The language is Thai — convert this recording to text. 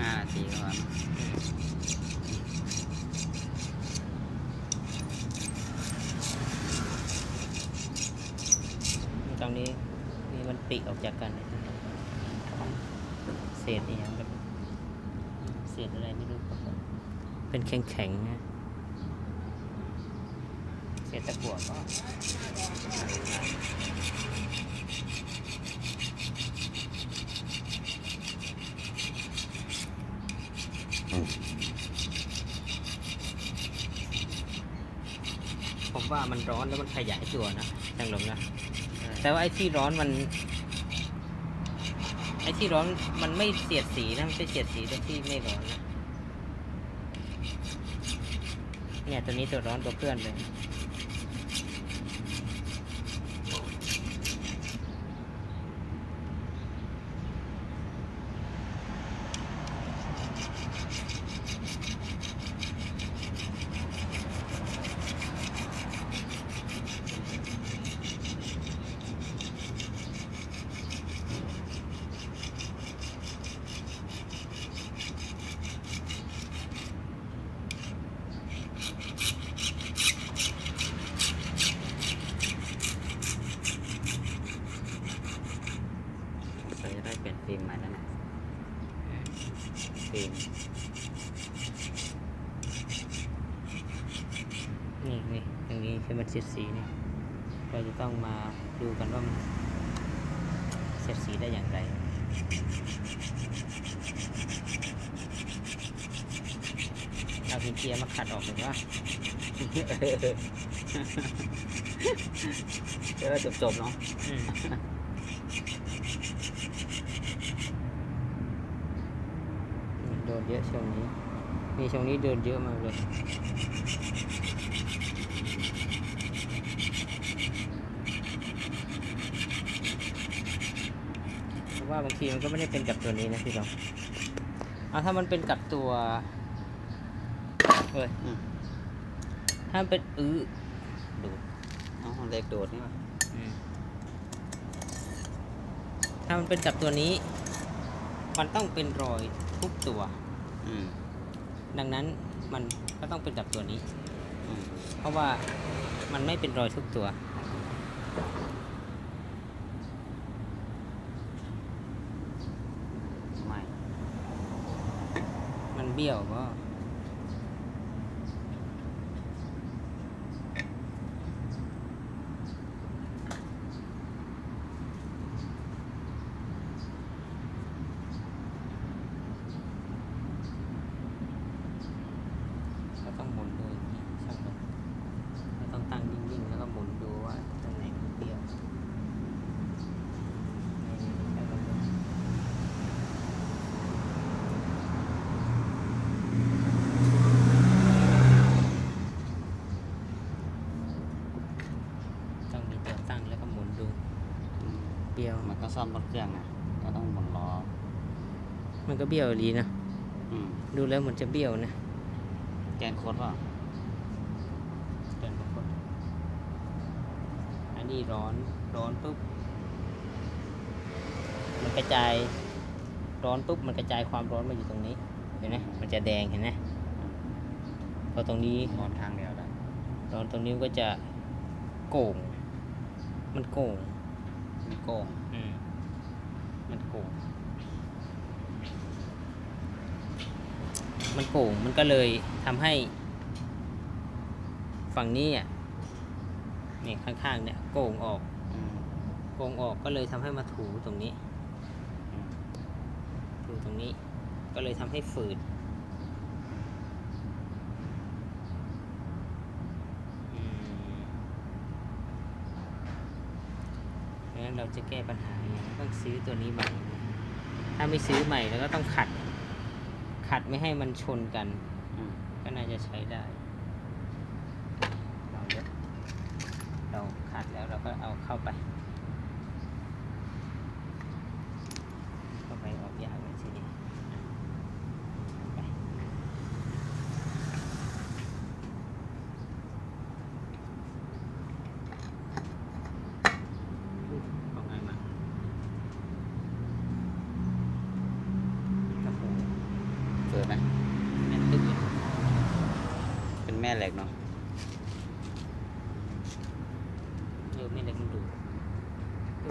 ห้านาทีก่อนตรงนี้นี่มันปีกออกจากกันเศษอีกแบบเศษอะไรไม่รู้เป็นแข็งแข็งนะเศษตะกั่วก็ ผมว่ามันร้อนแล้วมันขยายตัวนะช่างลมนะ แต่ว่าไอ้ที่ร้อนมัน ไอ้ที่ร้อนมันไม่เสียดสีนะ มันไปเสียดสีตรงที่ไม่ร้อนนะ เนี่ยตัวนี้ตัวร้อนตัวเพื่อนเลย เราจะได้เปลี่ยนฟิล์มใหม่แล้วนะ ฟิล์มนี่นี่ตรงนี้คือมันเสียดสีนี่ เราจะต้องมาดูกันว่ามันเสียดสีได้อย่างไรเอาพินเกียร์มาขัดออกหรือว่าเดี๋ยวเราจบจบๆเนาะ อืมโด นเยอะช่วงนี้นี่ช่วงนี้โดนเยอะมากเลยเพราะว่าบางทีมันก็ไม่ได้เป็นกับตัวนี้นะพี่น้องเอาถ้ามันเป็นกับตัวเอ้ยอืมถ้ามันเป็นอื้อดูเอาเหล็กโดดนี่ป่ะอืมถ้ามันเป็นกับตัวนี้ มันต้องเป็นรอยทุกตัวอืม ดังนั้นมันก็ต้องเป็นกับตัวนี้อืมเพราะว่ามันไม่เป็นรอยทุกตัว ไม่ มันเบี้ยวก็ก็ต้องหมุนดูอย่างนี้ช่างมันก็ต้องตั้งนิ่งๆ แล้วก็หมุนดูว่าตรงไหนมันเบี้ยวนี่ๆช่างมันดู ต้องมีตัวตั้งแล้วก็หมุนดู อืม เบี้ยว มันก็ซ่อมรถเครื่องนะก็ต้องหมุนล้อ มันก็เบี้ยวดีนะ อืม ดูแล้วเหมือนจะเบี้ยวนะ แกนโคตรเปล่าเดินมาคนอันนี้ร้อน ร้อนปุ๊บ มันกระจาย ร้อนปุ๊บ มันกระจายความร้อนมาอยู่ตรงนี้ เห็นไหมมันจะแดงเห็นไหมพอตรงนี้ร้อนทางเดียวได้ร้อนตรงนี้มันก็จะโก่ง มันโก่ง มันโกงอืมมันโก่งมันโก่งมันก็เลยทำให้ ฝั่งนี้อะนี่ข้างๆเนี่ยโก่งออก อืมโก่งออกก็เลยทำให้มาถูตรงนี้อืมถูตรงนี้ ก็เลยทำให้ฝืดอืมดัง นั้นเราจะแก้ปัญหายังไงต้องซื้อตัวนี้ใหม่ ถ้าไม่ซื้อใหม่เราก็ต้องขัด ขัดไม่ให้มันชนกันอืมก็น่าจะใช้ได้ เราเดี๋ยวเราขัดแล้วเราก็เอาเข้าไปเข้าไปออกยากเลยทีนี้อะไปอุ๊ยเอาไงมากระโปรง เกิดไหมแน่นตึ๊บเลยเป็นแม่เหล็กเนาะเออไม่เล็กมันดูด